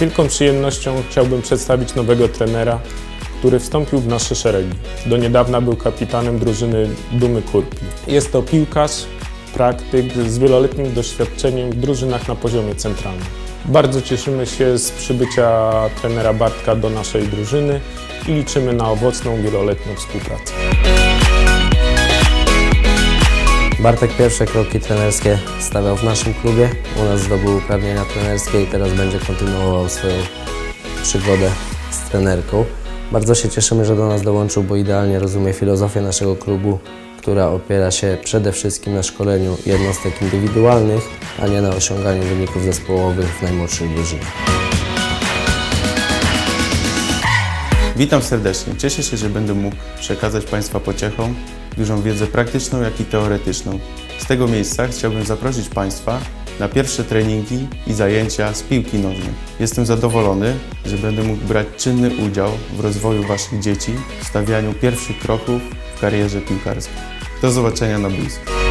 wielką przyjemnością chciałbym przedstawić nowego trenera, który wstąpił w nasze szeregi. Do niedawna był kapitanem drużyny Dumy Kurpi. Jest to piłkarz, praktyk z wieloletnim doświadczeniem w drużynach na poziomie centralnym. Bardzo cieszymy się z przybycia trenera Bartka do naszej drużyny i liczymy na owocną, wieloletnią współpracę. Bartek pierwsze kroki trenerskie stawiał w naszym klubie. U nas zdobył uprawnienia trenerskie i teraz będzie kontynuował swoją przygodę z trenerką. Bardzo się cieszymy, że do nas dołączył, bo idealnie rozumie filozofię naszego klubu, która opiera się przede wszystkim na szkoleniu jednostek indywidualnych, a nie na osiąganiu wyników zespołowych w najmłodszych drużynach. Witam serdecznie. Cieszę się, że będę mógł przekazać Państwa pociechom dużą wiedzę praktyczną, jak i teoretyczną. Z tego miejsca chciałbym zaprosić Państwa na pierwsze treningi i zajęcia z piłki nożnej. Jestem zadowolony, że będę mógł brać czynny udział w rozwoju Waszych dzieci, w stawianiu pierwszych kroków w karierze piłkarskiej. Do zobaczenia na boisku.